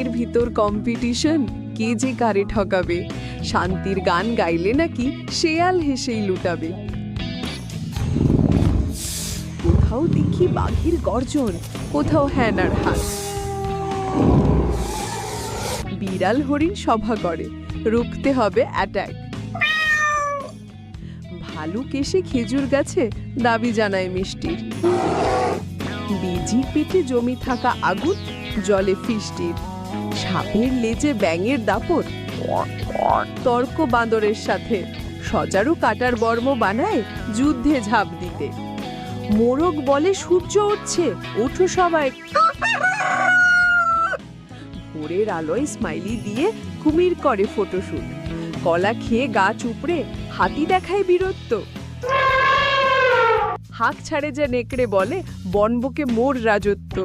মনের ভিতর কম্পিটিশন কে যে কারে ঠকাবে? শান্তির গান গাইলে নাকি শেয়াল হেসেই লুটাবে? কোথাও দেখি বাঘের গর্জন, কোথাও হ্যানার হাত। বিড়াল হরিণ সভা করে, রুখতে হবে অ্যাটাক ভালুক এসে খেজুর গাছে দাবি জানায় মিষ্টির। বিজির পেটে জমি থাকা আগুন, জলে ফিষ্টির সাপের লেজে ব্যাঙের দাপট, তর্ক বাঁদরের সাথে। সজারু কাটার বর্ম বানায় যুদ্ধে ঝাঁপ দিতে। মোরগ বলে সূর্য উঠছে, ওঠো সবাই। ভোরের আলোয় স্মাইলি দিয়ে কুমির করে ফটোশুট কলা খেয়ে গা চুপড়ে হাতি দেখায় বীরত্ব। হাঁক ছাড়ে যে নেকড়ে বলে বনবকে মোর রাজত্ব।